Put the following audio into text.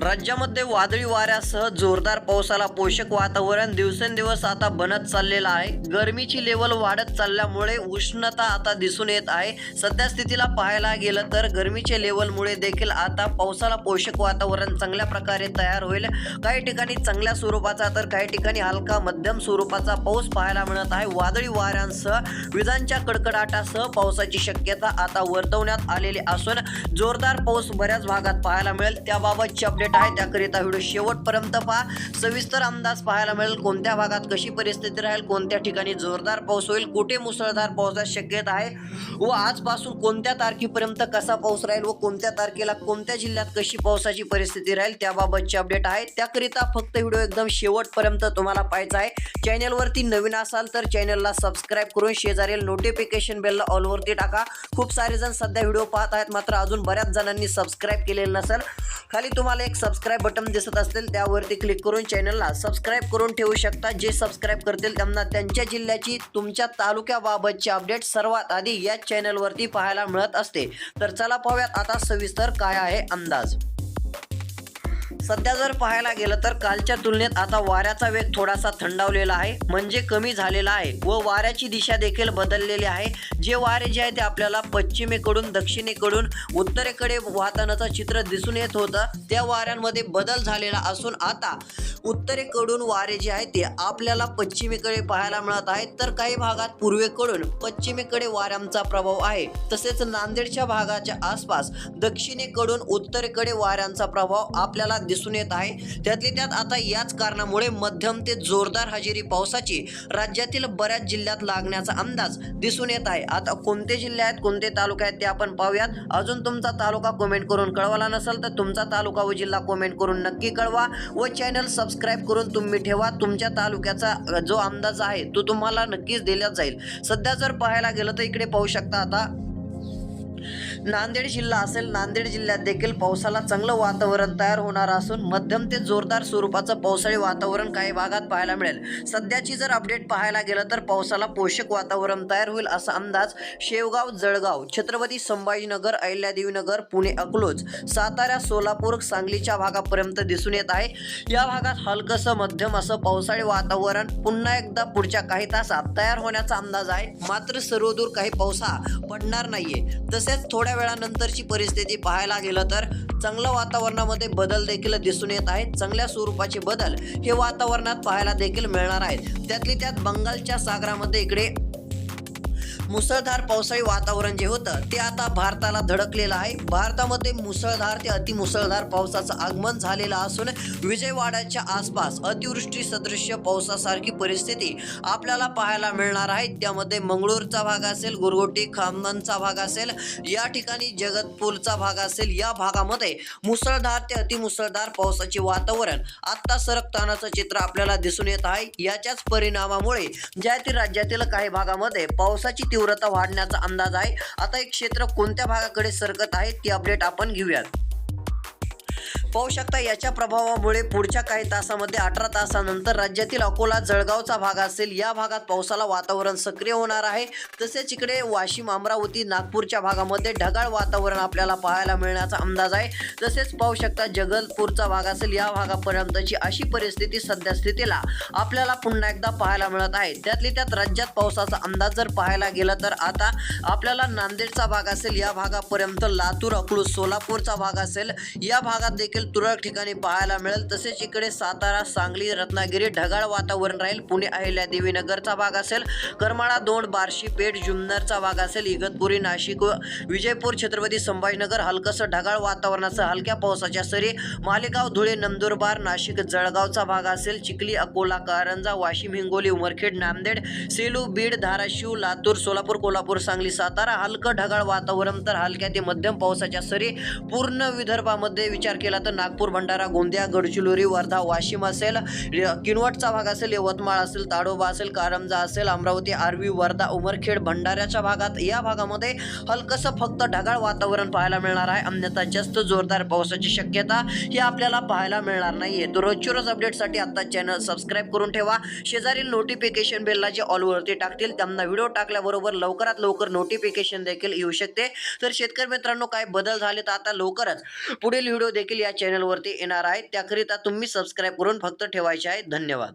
राज्यामध्ये वादळी वाऱ्यासह जोरदार पावसाला पोषक वातावरण दिवसेंदिवस आता बनत चाललेलं आहे. गरमीची लेवल वाढत चालल्यामुळे उष्णता आता दिसून येत आहे. सध्या स्थितीला पाहायला गेलं तर गरमीच्या लेवलमुळे देखील आता पावसाला पोषक वातावरण चांगल्या प्रकारे तयार होईल. काही ठिकाणी चांगल्या स्वरूपाचा तर काही ठिकाणी हलका मध्यम स्वरूपाचा पाऊस पाहायला मिळत आहे. वादळी वाऱ्यांसह विजांच्या कडकडाटासह पावसाची शक्यता आता वर्तवण्यात आलेली असून जोरदार पाऊस बऱ्याच भागात पाहायला मिळेल. त्याबाबतची अपडेट आहे. त्याकरिता व्हिडिओ शेवटपर्यंत पहा. सविस्तर अंदाज पाहायला मिळेल कोणत्या भागात कशी परिस्थिती राहील कोणत्या ठिकाणी जोरदार पाऊस होईल कुठे मुसळधार पावसाची शक्यता आहे व आजपासून कोणत्या तारखेपर्यंत कसा पाऊस राहील व कोणत्या तारखेला कोणत्या जिल्ह्यात कशी पावसाची परिस्थिती राहील त्याबाबतची अपडेट आहे. त्याकरिता फक्त व्हिडिओ एकदम शेवटपर्यंत तुम्हाला पाहायचा आहे. चॅनलवरती नवीन असाल तर चॅनलला सबस्क्राईब करून शेजारील नोटिफिकेशन बेलला ऑलवरती टाका. खूप सारे जण सध्या व्हिडिओ पाहत आहेत मात्र अजून बऱ्याच जणांनी सबस्क्राईब केलेलं नसेल. खाली तुम्हाला एक सबस्क्राईब बटन दिसत असतील त्यावरती क्लिक करून चॅनलला सबस्क्राईब करून ठेवू शकता. जे सबस्क्राईब करतील त्यांना त्यांच्या जिल्ह्याची तुमच्या तालुक्याबाबतची अपडेट सर्वात आधी याच चॅनलवरती पाहायला मिळत असते. तर चला पाहूयात आता सविस्तर काय आहे अंदाज. सध्या जर पाहायला गेलं तर कालच्या तुलनेत आता वाऱ्याचा वेग थोडासा थंडावलेला आहे. म्हणजे कमी झालेला आहे व वाऱ्याची दिशा देखील बदललेली आहे. जे वारे जे आहे ते आपल्याला पश्चिमेकडून दक्षिणेकडून उत्तरेकडे वाहतानाचं चित्र दिसून येत होतं. त्या वाऱ्यांमध्ये बदल झालेला असून आता उत्तरेकडून वारे जे आहे ते आपल्याला पश्चिमेकडे पाहायला मिळत आहेत. तर काही भागात पूर्वेकडून पश्चिमेकडे वाऱ्यांचा प्रभाव आहे. तसेच नांदेडच्या भागाच्या आसपास दक्षिणेकडून उत्तरेकडे वाऱ्यांचा प्रभाव आपल्याला दिसून दिसून येत आहे. त्यातली त्यात आता याच कारणामुळे मध्यम ते जोरदार हजेरी पावसाची राज्यातील बऱ्याच जिल्ह्यात लागण्याचा अंदाज दिसून येत आहे. आता कोणते जिल्हे आहेत कोणते तालुके आहेत ते आपण पाहूयात. अजून तुमचा तालुका कमेंट करून कळवला नसेल तर तुमचा तालुका व जिल्हा कमेंट करून नक्की कळवा व चॅनल सबस्क्राईब करून तुम्ही ठेवा. तुमच्या तालुक्याचा जो अंदाज आहे तो तुम्हाला नक्कीच दिला जाईल. सध्या जर पाहायला गेलं तर इकडे पाहू शकता आता. नांदेड जिल्हा असेल नांदेड जिल्ह्यात देखील पावसाला चांगलं वातावरण तयार होणार असून मध्यम ते जोरदार स्वरूपाचं पावसाळी वातावरण काही भागात पाहायला मिळेल. सध्याची जर अपडेट पाहायला गेलं तर पावसाला पोषक वातावरण तयार होईल असा अंदाज शेवगाव जळगाव छत्रपती संभाजीनगर अहिल्यादेवीनगर पुणे अकलोज सातारा सोलापूर सांगलीच्या भागापर्यंत दिसून येत आहे. या भागात हलकसं मध्यम असं पावसाळी वातावरण पुन्हा एकदा पुढच्या काही तासात तयार होण्याचा अंदाज आहे. मात्र सर्वदूर काही पावसा पडणार नाहीये. तसेच थोड्या वेळानंतरची परिस्थिती पाहायला गेलं तर चांगलं वातावरणामध्ये बदल देखील दिसून येत आहेत. चांगल्या स्वरूपाचे बदल हे वातावरणात पाहायला देखील मिळणार आहेत. त्यातली त्यात बंगालच्या सागरामध्ये इकडे मुसळधार पावसाळी वातावरण जे होतं ते आता भारताला धडकलेलं आहे. भारतामध्ये मुसळधार ते अतिमुसळधार पावसाचं आगमन झालेलं असून विजयवाड्याच्या आसपास अतिवृष्टी सदृश्य पावसासारखी परिस्थिती आपल्याला पाहायला मिळणार आहे. त्यामध्ये मंगळूरचा भाग असेल गुरगोटी खामनचा भाग असेल या ठिकाणी जगतपूरचा भाग असेल या भागामध्ये मुसळधार ते अतिमुसळधार पावसाचे वातावरण आत्ता सरकतानाचं चित्र आपल्याला दिसून येत आहे. याच्याच परिणामामुळे ज्या राज्यातील काही भागामध्ये पावसाची तीव्रता वाढण्याचा अंदाज आहे. आता एक क्षेत्र कोणत्या भागाकडे सरकत आहे ती अपडेट आपण घेऊयात. पाहू शकता. याच्या प्रभावामुळे पुढच्या काही तासामध्ये अठरा तासानंतर राज्यातील अकोला जळगावचा भाग असेल. या भागात पावसाला वातावरण सक्रिय होणार आहे. तसेच इकडे वाशिम अमरावती नागपूरच्या भागामध्ये ढगाळ वातावरण आपल्याला पाहायला मिळण्याचा अंदाज आहे. तसेच पाहू शकता जगलपूरचा भाग असेल या भागापर्यंतची अशी परिस्थिती सध्या स्थितीला आपल्याला पुन्हा एकदा पाहायला मिळत आहे. त्यातली त्यात राज्यात पावसाचा अंदाज जर पाहायला गेला तर आता आपल्याला नांदेडचा भाग असेल या भागापर्यंत लातूर अकलूज सोलापूरचा भाग असेल. या भागात देखील तुरळक ठिकाणी पाहायला मिळेल. तसेच इकडे सातारा सांगली रत्नागिरी ढगाळ वातावरण राहील. पुणे अहिल्या देवीनगरचा भाग असेल. करमाळा दोंड बार्शी पेठ जुन्नरचा भाग असेल. इगतपुरी नाशिक व विजयपूर छत्रपती संभाजीनगर हलकसं ढगाळ वातावरणासह हलक्या पावसाच्या सरी. मालेगाव धुळे नंदुरबार नाशिक जळगावचा भाग असेल. चिखली अकोला कारंजा वाशिम हिंगोली उमरखेड नांदेड सेलू बीड धाराशिव लातूर सोलापूर कोल्हापूर सांगली सातारा हलकं ढगाळ वातावरण तर हलक्या ते मध्यम पावसाच्या सरी. पूर्ण विदर्भामध्ये विचार केला तर नागपूर भंडारा गोंदिया गडचिरोली वर्धा वाशिम असेल किनवटचा भाग असेल यवतमाळ असेल ताडोबा असेल कारंजा असेल अमरावती आर्वी वर्धा उमरखेड भंडाऱ्याच्या भागात या भागामध्ये हलकसं फक्त ढगाळ वातावरण पाहायला मिळणार आहे. अन्यथा जास्त जोरदार पावसाची शक्यता ही आपल्याला पाहायला मिळणार नाहीये. तर रोजच्या रोज अपडेटसाठी आता चॅनल सबस्क्राईब करून ठेवा. शेजारील नोटिफिकेशन बेलला जे ऑलवरती टाकतील त्यांना व्हिडिओ टाकल्याबरोबर लवकरात लवकर नोटिफिकेशन देखील येऊ शकते. तर शेतकरी मित्रांनो काय बदल झाले तर आता लवकरच पुढील व्हिडिओ देखील या चॅनलवरती येणार आहे. त्याकरिता तुम्ही सबस्क्राईब करून फक्त ठेवायचे आहे. धन्यवाद.